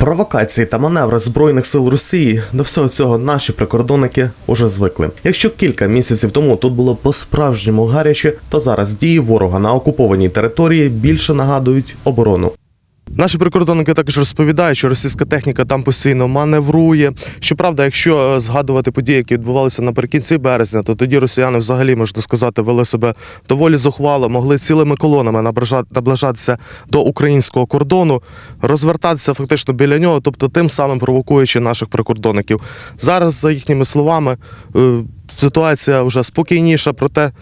Провокації та маневри збройних сил Росії до всього цього наші прикордонники уже звикли. Якщо кілька місяців тому тут було по-справжньому гаряче, то зараз дії ворога на окупованій території більше нагадують оборону. Наші прикордонники також розповідають, що російська техніка там постійно маневрує. Щоправда, якщо е, згадувати події, які відбувалися наприкінці березня, то тоді росіяни взагалі можна сказати вели себе доволі зухвало, могли цілими колонами наближа- наближатися до українського кордону, розвертатися фактично біля нього, тобто тим самим провокуючи наших прикордонників. Зараз, за їхніми словами, е, ситуація вже спокійніша, проте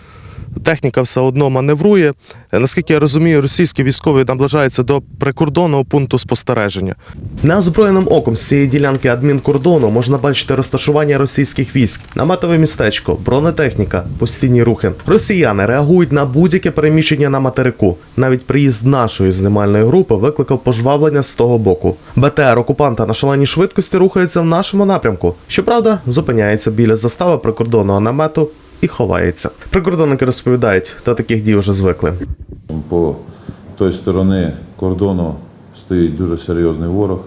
техніка все одно маневрує. Наскільки я розумію, російські військові наближаються до прикордонного пункту спостереження. Неозброєним оком з цієї ділянки адмінкордону можна бачити розташування російських військ, наметове містечко, бронетехніка, постійні рухи. Росіяни реагують на будь-яке переміщення на материку. Навіть приїзд нашої знімальної групи викликав пожвавлення з того боку. БТР окупанта на шаленій швидкості рухається в нашому напрямку. Щоправда, зупиняється біля застави прикордонного намету і ховається. Прикордонники розповідають, до таких дій вже звикли. По той сторони кордону стоїть дуже серйозний ворог,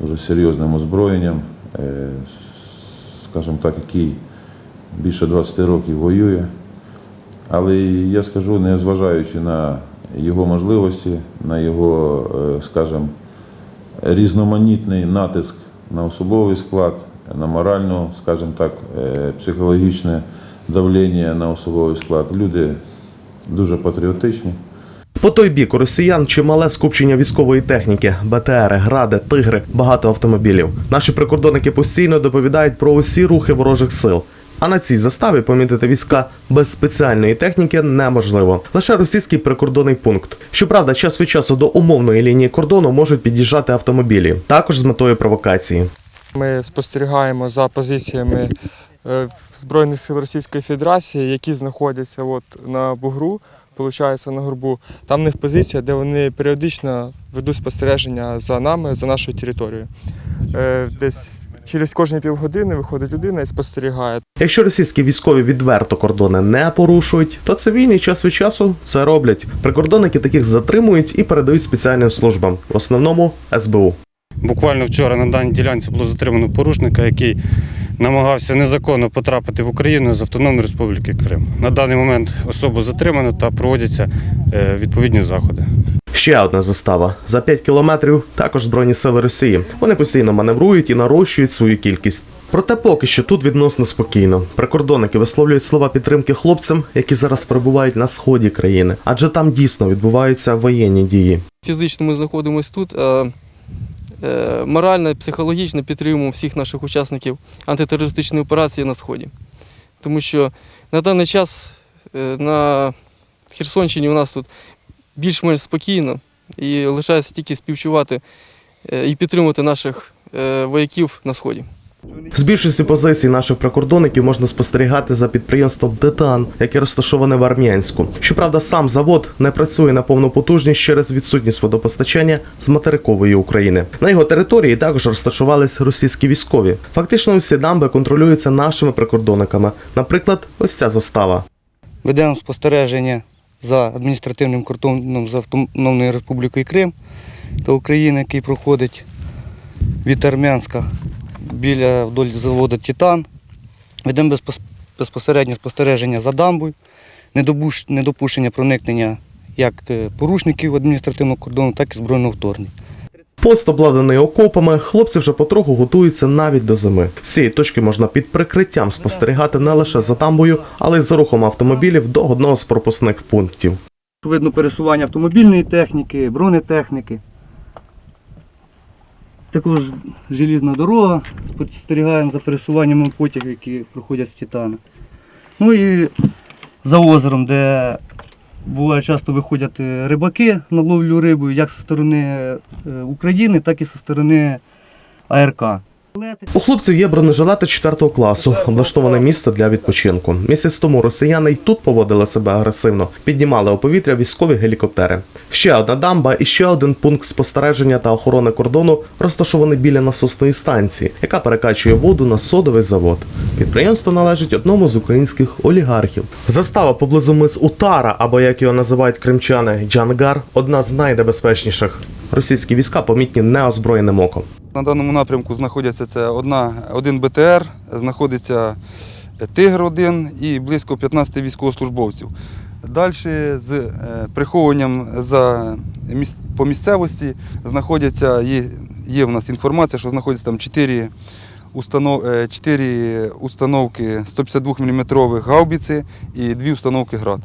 дуже серйозним озброєнням, е, скажімо так, який більше 20 років воює. Але я скажу, не зважаючи на його можливості, на його, е, скажімо, різноманітний натиск на особовий склад, на моральну, скажімо так, е, психологічне давлення на особовий склад. Люди дуже патріотичні. По той бік у росіян чимале скупчення військової техніки, БТРи, гради, тигри, багато автомобілів. Наші прикордонники постійно доповідають про усі рухи ворожих сил. А на цій заставі помітити війська без спеціальної техніки неможливо. Лише російський прикордонний пункт. Щоправда, час від часу до умовної лінії кордону можуть під'їжджати автомобілі, також з метою провокації. Ми спостерігаємо за позиціями Збройних сил Російської Федерації, які знаходяться от на бугру, виходить, на горбу. Там в них позиція, де вони періодично ведуть спостереження за нами, за нашою територією. Е, Десь через кожні півгодини виходить людина і спостерігає. Якщо російські військові відверто кордони не порушують, то цивільні час від часу це роблять. Прикордонники таких затримують і передають спеціальним службам, в основному СБУ. Буквально вчора на даній ділянці було затримано порушника, який намагався незаконно потрапити в Україну з Автономної Республіки Крим. На даний момент особу затримано та проводяться е, відповідні заходи. Ще одна застава за 5 кілометрів. Також збройні сили Росії. Вони постійно маневрують і нарощують свою кількість. Проте поки що тут відносно спокійно. Прикордонники висловлюють слова підтримки хлопцям, які зараз перебувають на сході країни, адже там дійсно відбуваються воєнні дії. Фізично ми знаходимося тут. а, е, Морально, психологічно підтримуємо всіх наших учасників антитерористичної операції на Сході. Тому що на даний час е, на Херсонщині у нас тут більш-менш спокійно і лишається тільки співчувати е, і підтримувати наших вояків на Сході. З більшості позицій наших прикордонників можна спостерігати за підприємством Титан, яке розташоване в Армянську. Щоправда, сам завод не працює на повну потужність через відсутність водопостачання з материкової України. На його території також розташувались російські військові. Фактично, усі дамби контролюються нашими прикордонниками. Наприклад, ось ця застава. Ведемо спостереження за адміністративним кордоном з Автономною Республікою Крим та України, який проходить від Армянська біля вдоль заводу Титан. Ведемо безпосереднє спостереження за дамбою, недопущення проникнення як е, порушників адміністративного кордону, так і збройного вторгнення. Пост обладнаний окопами, хлопці вже потроху готуються навіть до зими. З цієї точки можна під прикриттям спостерігати не лише за дамбою, але й за рухом автомобілів до одного з пропускних пунктів. Видно пересування автомобільної техніки, бронетехніки. Також желізна дорога. Спостерігаємо за пересуванням потягів, які проходять з Титана. Ну і за озером, де буває часто виходять е, рибаки на ловлю риби, як зі сторони е, України, так і зі сторони АРК. У хлопців є бронежилети 4 класу, облаштоване місце для відпочинку. Місяць тому росіяни й тут поводили себе агресивно, піднімали у повітря військові гелікоптери. Ще одна дамба і ще один пункт спостереження та охорони кордону розташований біля насосної станції, яка перекачує воду на содовий завод. Підприємство належить одному з українських олігархів. Застава поблизу мис Утара, або як його називають кримчани, Джангар, одна з найнебезпечніших. Російські війська помітні неозброєним оком. На даному напрямку знаходяться це одна, один БТР, знаходиться Тигр-1 і близько 15 військовослужбовців. Далі з е, приховуванням за по місцевості знаходяться, є, є в нас інформація, що знаходяться там 4, установ, 4 установки 152 мм гаубиці і 2 установки град.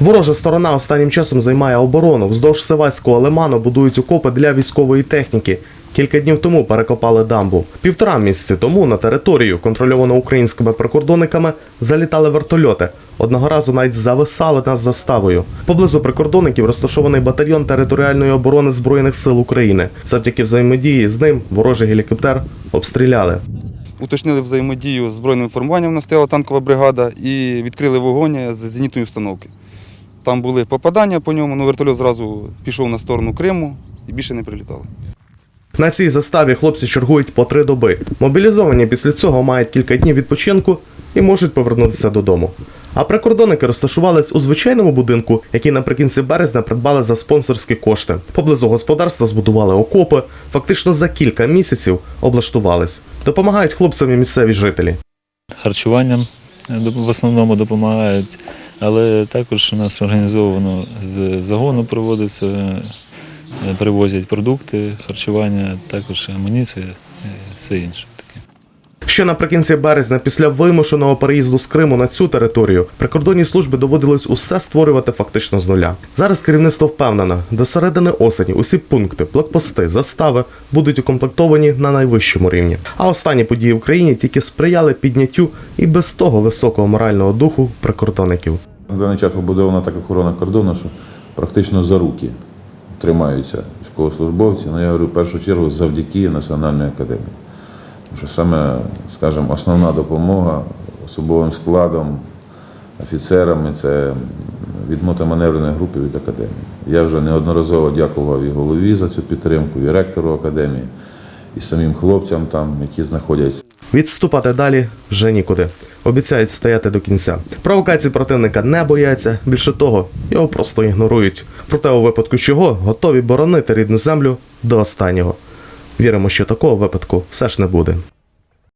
Ворожа сторона останнім часом займає оборону. Вздовж Севаського лиману будують окопи для військової техніки. Кілька днів тому перекопали дамбу. Півтора місяці тому на територію, контрольовану українськими прикордонниками, залітали вертольоти. Одного разу навіть зависали над заставою. Поблизу прикордонників розташований батальйон територіальної оборони Збройних сил України. Завдяки взаємодії з ним ворожий гелікоптер обстріляли. Уточнили взаємодію з збройним формуванням, в нас стояла танкова бригада і відкрили вогонь з зенітної установки. Там були попадання по ньому, але вертольот зразу пішов на сторону Криму і більше не прилітали. На цій заставі хлопці чергують по три доби. Мобілізовані після цього мають кілька днів відпочинку і можуть повернутися додому. А прикордонники розташувались у звичайному будинку, який наприкінці березня придбали за спонсорські кошти. Поблизу господарства збудували окопи, фактично за кілька місяців облаштувались. Допомагають хлопцям і місцеві жителі. харчуванням е, в основному допомагають, але також у нас організовано з загону проводиться, е, привозять продукти, харчування, також амуніція і все інше таке. Ще наприкінці березня, після вимушеного переїзду з Криму на цю територію, прикордонній службі доводилось усе створювати фактично з нуля. Зараз керівництво впевнено, до середини осені усі пункти, блокпости, застави будуть укомплектовані на найвищому рівні. А останні події в країні тільки сприяли підняттю і без того високого морального духу прикордонників. На даний час побудована така охорона кордону, що практично за руки тримаються військовослужбовці. Ну, я говорю, в першу чергу завдяки Національній академії. Тому що саме, скажімо, основна допомога особовим складом, офіцерами це від мотоманевреної групи від академії. Я вже неодноразово дякував і голові за цю підтримку, і ректору академії, і самим хлопцям, там, які знаходяться Відступати далі вже нікуди. Обіцяють стояти до кінця. Провокації противника не бояться. Більше того, його просто ігнорують. Проте, у випадку чого готові боронити рідну землю до останнього. Віримо, що такого випадку все ж не буде.